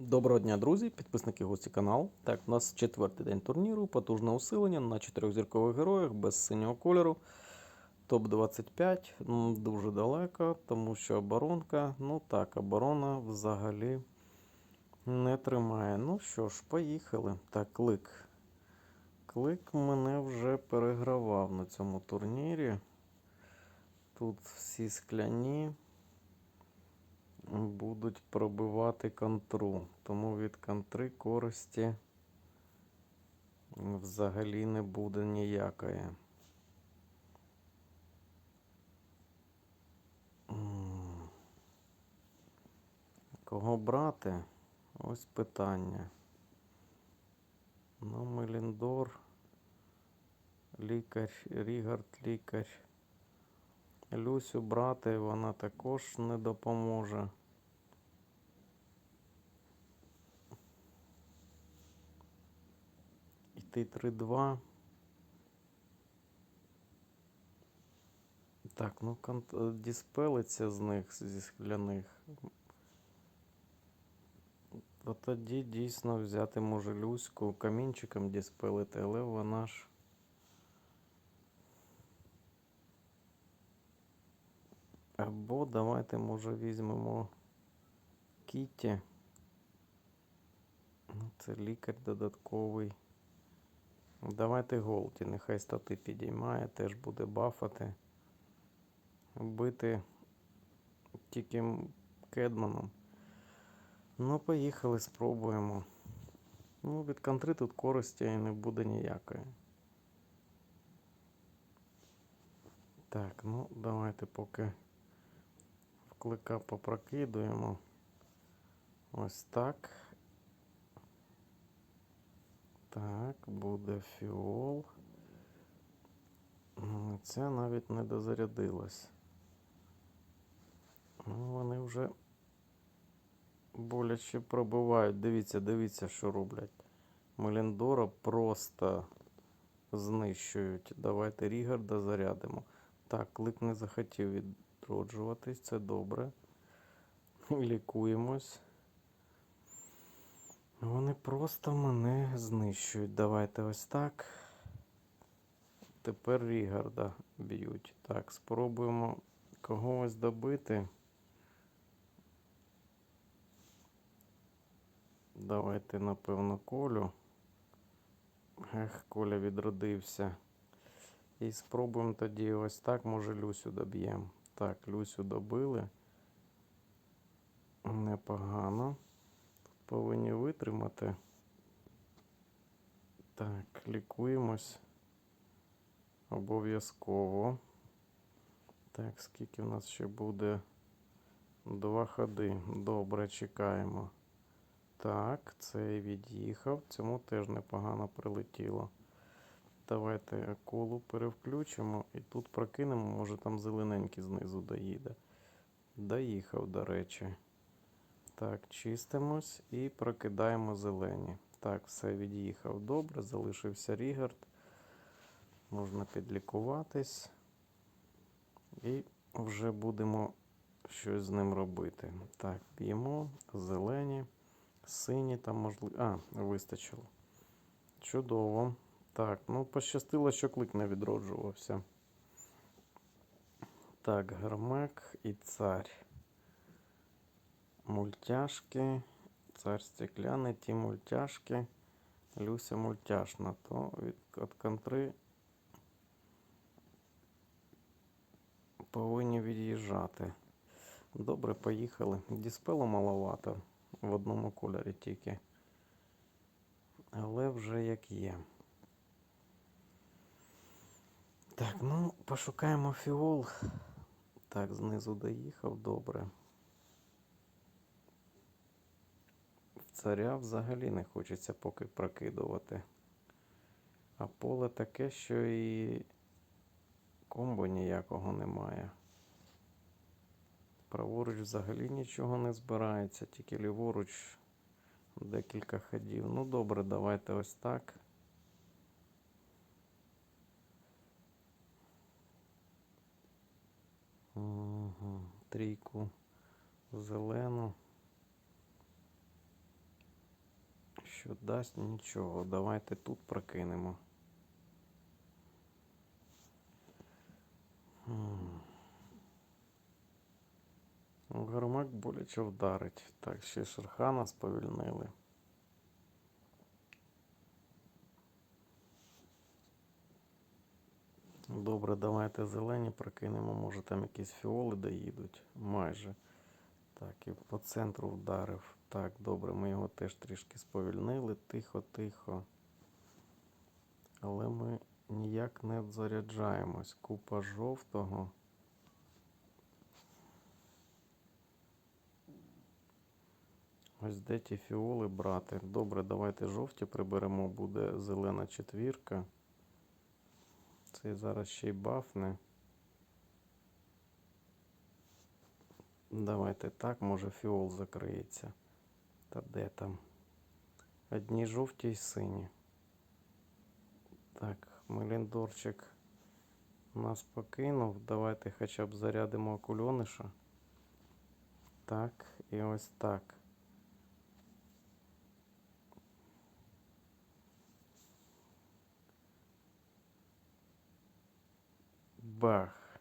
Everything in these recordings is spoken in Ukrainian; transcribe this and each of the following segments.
Доброго дня, друзі, підписники гості каналу. Так, у нас четвертий день турніру, потужне усилення на чотирьохзіркових героях без синього кольору. Топ-25 м, дуже далеко, тому що оборонка. Ну так, оборона взагалі не тримає. Ну що ж, поїхали. Так, клик. Клик мене вже перегравав на цьому турнірі. Тут всі скляні будуть пробивати контру. Тому від контри користі взагалі не буде ніякої. Кого брати? Ось питання. Ну, Меліндор, лікар, Рігард, лікар. Люсю брати вона також не допоможе. Іти 3-2. Так, ну е, діспелиться з них, зі скляних. То тоді дійсно взяти може Люську камінчиком діспелити, але вона ж. Або давайте, може, візьмемо Кіті. Ну, Це лікар додатковий. Давайте Голді, нехай стати підіймає, теж буде бафати. Бити тільки Кедманом. Ну, поїхали, спробуємо. Ну, від контри тут користі не буде ніякої. Так, ну давайте поки вклика попрокидуємо. Ось так. Так, буде фіол. Це навіть не дозарядилось. Ну, вони вже боляче пробивають. Дивіться, дивіться, що роблять. Меліндора просто знищують. Давайте Рігарда зарядимо. Так, клик не захотів відроджуватись, це добре. Лікуємось. Просто мене знищують. Давайте ось так. Тепер Рігарда б'ють. Так, спробуємо когось добити. Давайте, напевно, Колю. Ех, Коля відродився. І спробуємо тоді ось так, може Люсю доб'ємо. Так, Люсю добили. Непогано. Повинні витримати. Так, лікуємось. Обов'язково. Так, скільки в нас ще буде? Два ходи. Добре, чекаємо. Так, цей від'їхав. Цьому теж непогано прилетіло. Давайте акулу перевключимо і тут прокинемо, може там зелененький знизу доїде. Доїхав, до речі. Так, чистимось і прокидаємо зелені. Так, все від'їхав добре, залишився Рігард. Можна підлікуватись. І вже будемо щось з ним робити. Так, п'ємо, зелені, сині там можливо. А, вистачило. Чудово. Так, ну пощастило, що клик не відроджувався. Так, гармек і цар. Мультяшки. Цар стекляний, ті мультяшки. Люся мультяшна. То від, від контри повинні від'їжджати. Добре, поїхали. Діспелу маловато. В одному кольорі тільки. Але вже як є. Так, ну, пошукаємо фіол. Так, знизу доїхав, добре. Царя взагалі не хочеться поки прокидувати. А поле таке, що і комбо ніякого немає. Праворуч взагалі нічого не збирається, тільки ліворуч декілька ходів. Ну добре, давайте ось так. Угу. Трійку зелену. Що дасть нічого. Давайте тут прокинемо. Ну, Гармак боляче вдарить. Так, ще Шерхана сповільнили. Добре, давайте зелені прокинемо. Може там якісь фіоли доїдуть. Майже. Так, і по центру вдарив. Так, добре, ми його теж трішки сповільнили. Тихо, тихо. Але ми ніяк не заряджаємось. Купа жовтого. Ось де ті фіоли брати. Добре, давайте жовті приберемо, буде зелена четвірка. Цей зараз ще й бафне. Давайте так, може фіол закриється. Та де там? Одні жовті й сині. Так, Меліндорчик нас покинув. Давайте хоча б зарядимо окульониша. Так, і ось так. Бах.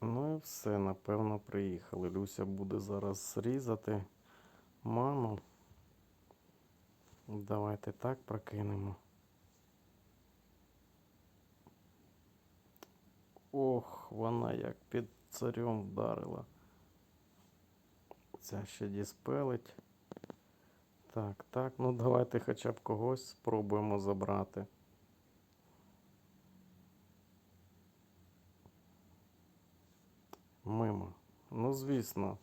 Ну і все, напевно, приїхали. Люся буде зараз зрізати ману. Давайте так прокинемо. Ох, вона як під царем вдарила. Ця ще діспелить. Так, так, ну давайте хоча б когось спробуємо забрати. Мимо. Ну, звісно.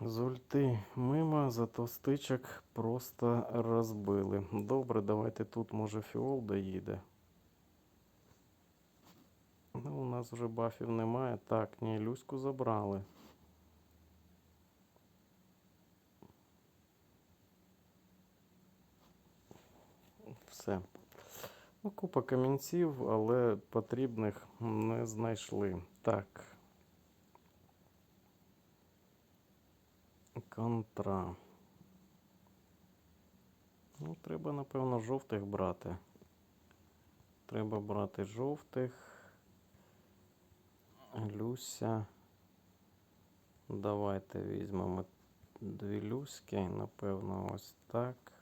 З ульти мимо, зато стичок просто розбили. Добре, давайте тут, може, фіол доїде. Ну, у нас вже бафів немає. Так, ні, Люську забрали. Все. Ну, купа камінців, але потрібних не знайшли. Так. Контра. Ну, треба, напевно, жовтих брати. Треба брати жовтих. Люся. Давайте візьмемо дві люськи, напевно, ось так.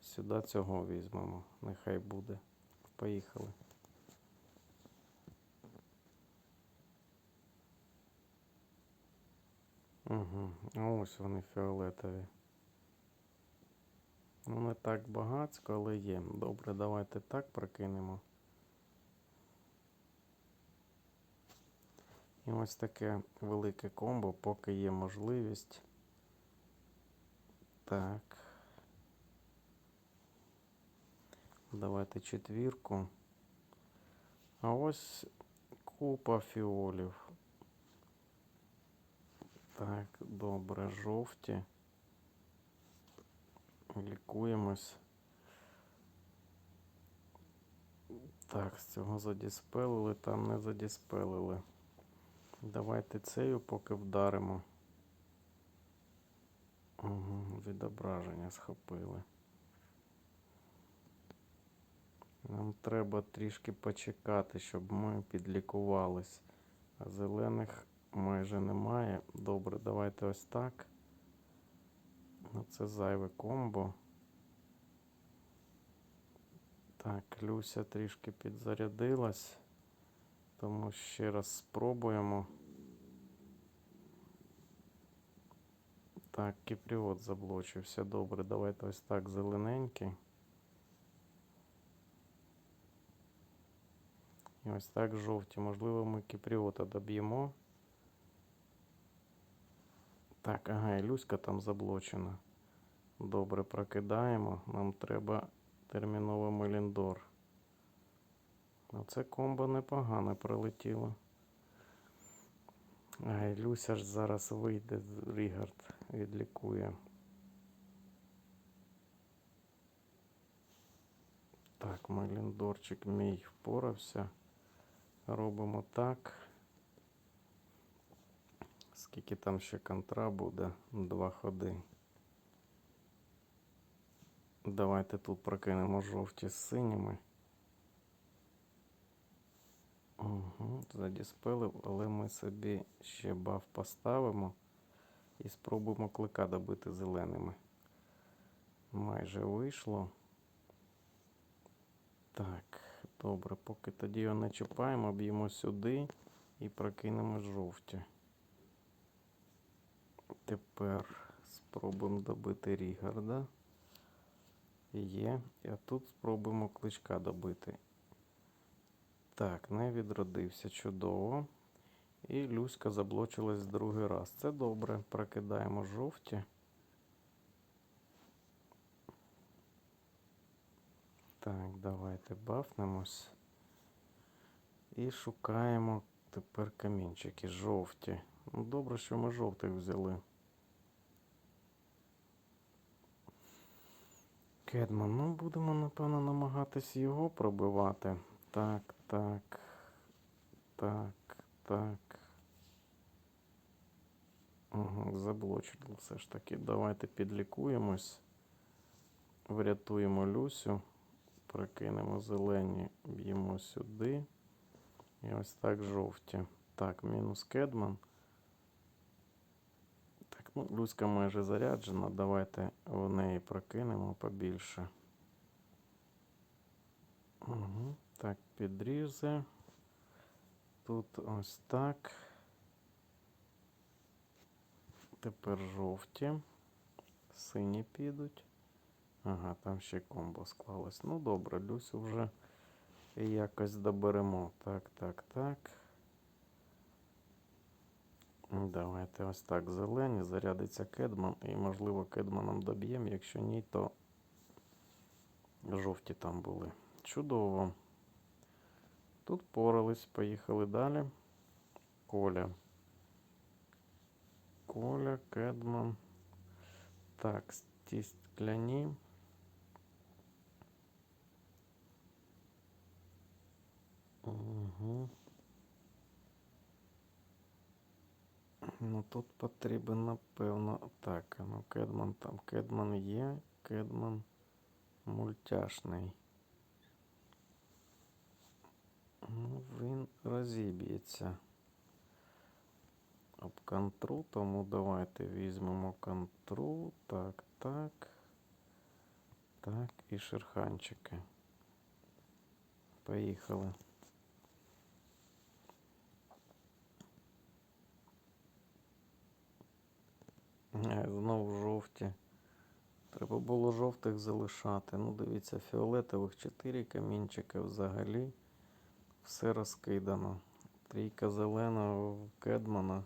Сюди цього візьмемо. Нехай буде. Поїхали. Угу. Ось вони фіолетові. Ну, не так багатсько, але є. Добре, давайте так прокинемо. І ось таке велике комбо, поки є можливість. Так. Давайте четвірку. А ось купа фіолів. Так, добре, жовті. Лікуємось. Так, з цього задіспелили, там не задіспелили. Давайте цею поки вдаримо. Угу, відображення схопили. Нам треба трішки почекати, щоб ми підлікувались. А зелених майже немає. Добре, давайте ось так. Ну, це зайве комбо. Так, Люся трішки підзарядилась. Тому ще раз спробуємо. Так, кіпріот заблочився. Добре, давайте ось так зелененький. І ось так жовті. Можливо, ми кіпріота доб'ємо. Так, ага, і Люська там заблочена. Добре, прокидаємо. Нам треба терміново Меліндор. Оце комбо непогано прилетіло. Ай, Люся ж зараз вийде, Рігард відлікує. Так, Меліндорчик мій впорався. Робимо так. Скільки там ще контра буде? Два ходи. Давайте тут прокинемо жовті з синіми. Угу, задіспелив, але ми собі ще баф поставимо і спробуємо клика добити зеленими. Майже вийшло. Так, добре, поки тоді його не чіпаємо, б'ємо сюди і прокинемо жовті. Тепер спробуємо добити Рігарда. Є. А тут спробуємо кличка добити. Так, не відродився чудово. І Люська заблочилась другий раз. Це добре. Прокидаємо жовті. Так, давайте бафнемось. І шукаємо тепер камінчики жовті. Ну, добре, що ми жовтих взяли. Кедман, ну будемо, напевно, намагатись його пробивати. Так, так. Так, так. Угу, заблочили все ж таки. Давайте підлікуємось. Врятуємо Люсю. Прокинемо зелені, б'ємо сюди. І ось так жовті. Так, мінус Кедман. Ну, Люська майже заряджена. Давайте в неї прокинемо побільше. Угу. Так, підрізи. Тут ось так. Тепер жовті. Сині підуть. Ага, там ще комбо склалось. Ну добре, Люсю вже якось доберемо. Так, так, так. Давайте ось так зелені. Зарядиться кедман. І, можливо, кедманом доб'ємо. Якщо ні, то жовті там були. Чудово. Тут порались, поїхали далі. Коля. Коля, Кедман. Так, ті скляні. Угу. Ну тут потрібен, напевно. Так, ну Кедман там. Кедман є. Кедман мультяшний. Ну, він розіб'ється об контру, тому давайте візьмемо контру. Так, так. Так, і шерханчики. Поїхали. Знову жовті. Треба було жовтих залишати. Ну, дивіться, фіолетових 4 камінчика взагалі. Все розкидано. Трійка зеленого кедмана.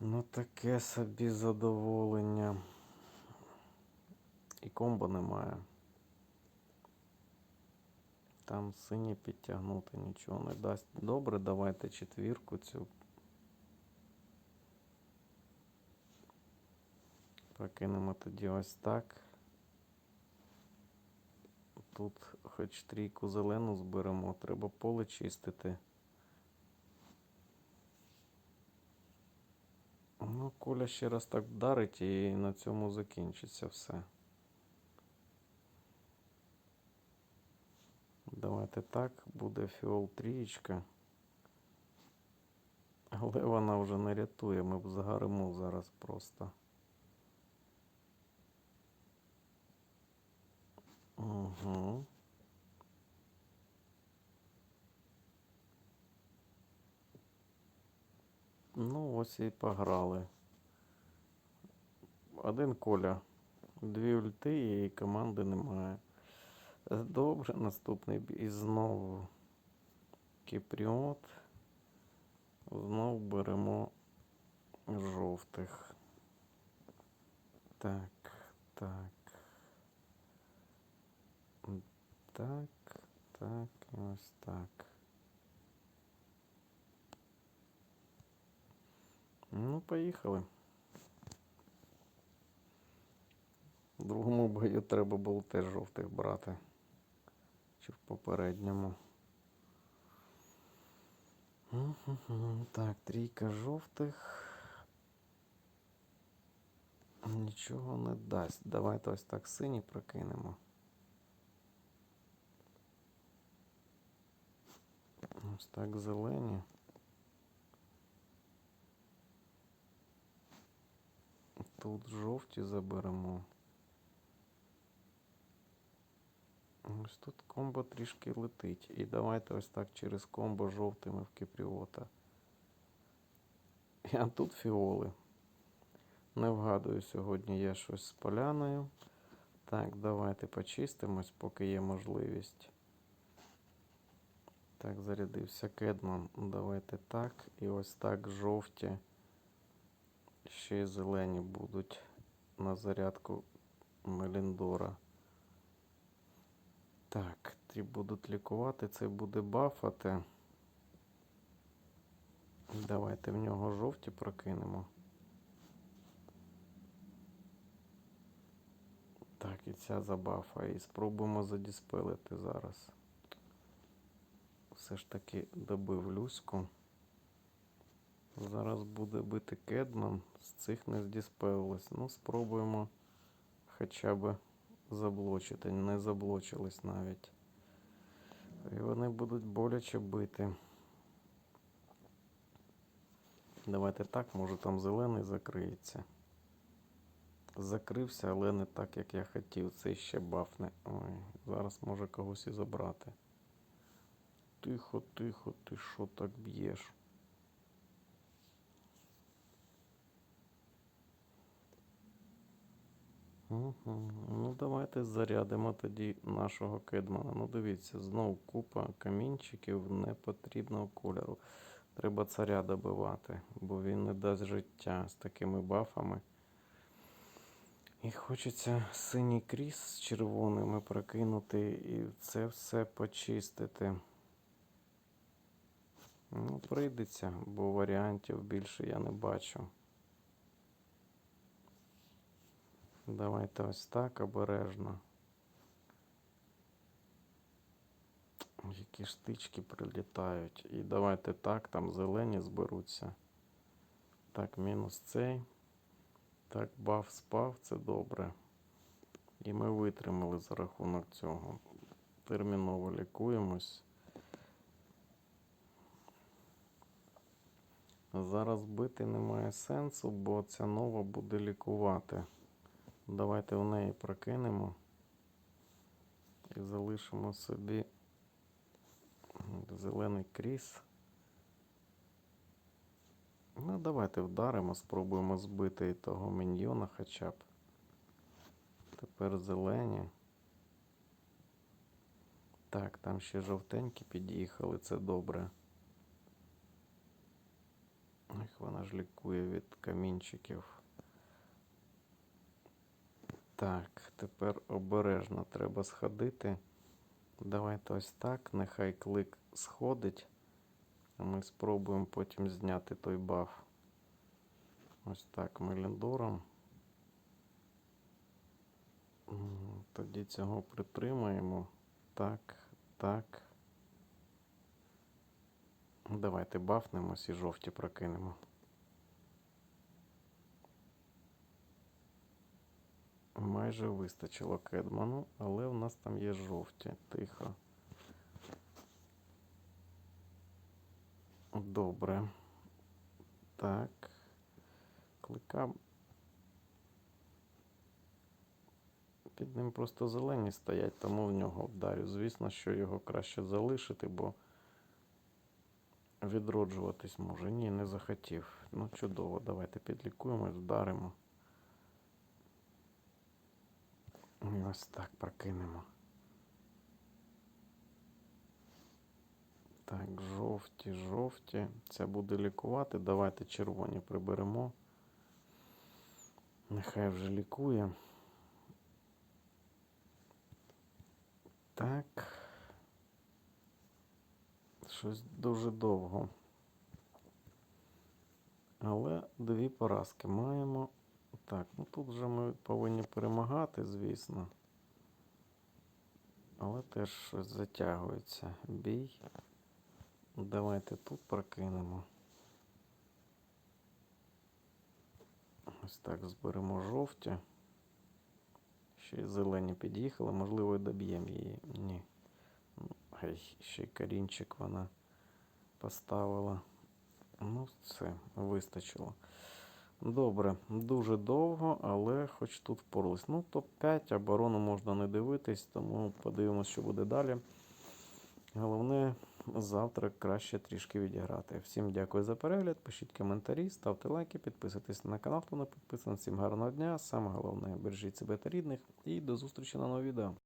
Ну таке собі задоволення. І комбо немає. Там сині підтягнути нічого не дасть. Добре, давайте четвірку цю. Прокинемо тоді ось так. Тут хоч трійку зелену зберемо, треба поле чистити. Ну, Коля ще раз так вдарить і на цьому закінчиться все. Давайте так, буде фіол трієчка. Але вона вже не рятує, ми б загоримо зараз просто. Угу. Ну, ось і пограли. Один коля, дві ульти і команди немає. Добре, наступний бій. І знову Кіпріот. Знову беремо жовтих. Так, так. Так, так, і ось так. Ну, поїхали. В другому бою треба було теж жовтих брати. Чи в попередньому. Так, трійка жовтих. Нічого не дасть. Давайте ось так сині прокинемо. Ось так зелені. Тут жовті заберемо. Ось тут комбо трішки летить. І давайте ось так через комбо жовтими в кіпріота. А тут фіоли. Не вгадую сьогодні є щось з поляною. Так, давайте почистимось, поки є можливість. Так, зарядився кедман. Давайте так. І ось так жовті. Ще й зелені будуть на зарядку Меліндора. Так, ті будуть лікувати, це буде бафати. Давайте в нього жовті прокинемо. Так, і ця забафа. І спробуємо задіспелити зараз. Все ж таки добив Люську. Зараз буде бити Кедман. З цих не здіспелилось. Ну, спробуємо хоча б заблочити. Не заблочились навіть. І вони будуть боляче бити. Давайте так, може там зелений закриється. Закрився, але не так, як я хотів. Цей ще бафне. Ой, зараз може когось і забрати. Тихо, тихо, ти що так б'єш? Угу. Ну, давайте зарядимо тоді нашого кедмана. Ну, дивіться, знову купа камінчиків непотрібного кольору. Треба царя добивати, бо він не дасть життя з такими бафами. І хочеться синій кріс з червоними прокинути і це все почистити. Ну, прийдеться, бо варіантів більше я не бачу. Давайте ось так обережно. Які штички прилітають. І давайте так, там зелені зберуться. Так, мінус цей. Так, баф спав, це добре. І ми витримали за рахунок цього. Терміново лікуємось. Зараз бити немає сенсу, бо ця нова буде лікувати. Давайте в неї прокинемо і залишимо собі зелений кріс. Ну, давайте вдаримо, спробуємо збити того міньйона хоча б. Тепер зелені. Так, там ще жовтенькі під'їхали, це добре. Ах, вона ж лікує від камінчиків. Так, тепер обережно треба сходити. Давайте ось так. Нехай клик сходить. Ми спробуємо потім зняти той баф. Ось так меліндором. Тоді цього притримаємо. Так, так. Давайте бафнемось і жовті прокинемо. Майже вистачило кедману, але в нас там є жовті. Тихо. Добре. Так. Клика. Під ним просто зелені стоять, тому в нього вдарю. Звісно, що його краще залишити, бо відроджуватись може. Ні, не захотів. Ну, чудово, давайте підлікуємось, вдаримо. Ось так прокинемо. Так, жовті, жовті. Це буде лікувати. Давайте червоні приберемо. Нехай вже лікує. Так. Щось дуже довго. Але дві поразки маємо. Так, ну тут вже ми повинні перемагати, звісно. Але теж щось затягується. Бій. Давайте тут прокинемо. Ось так зберемо жовті. Ще й зелені під'їхали, можливо, і доб'ємо її. Ні. Ай, ще й корінчик вона поставила. Ну, все, вистачило. Добре, дуже довго, але хоч тут впорались. Ну, топ-5 оборону можна не дивитись, тому подивимось, що буде далі. Головне, завтра краще трішки відіграти. Всім дякую за перегляд. Пишіть коментарі, ставте лайки, підписуйтесь на канал, хто не підписаний. Всім гарного дня. Саме головне, бережіть себе та рідних. І до зустрічі на новому відео.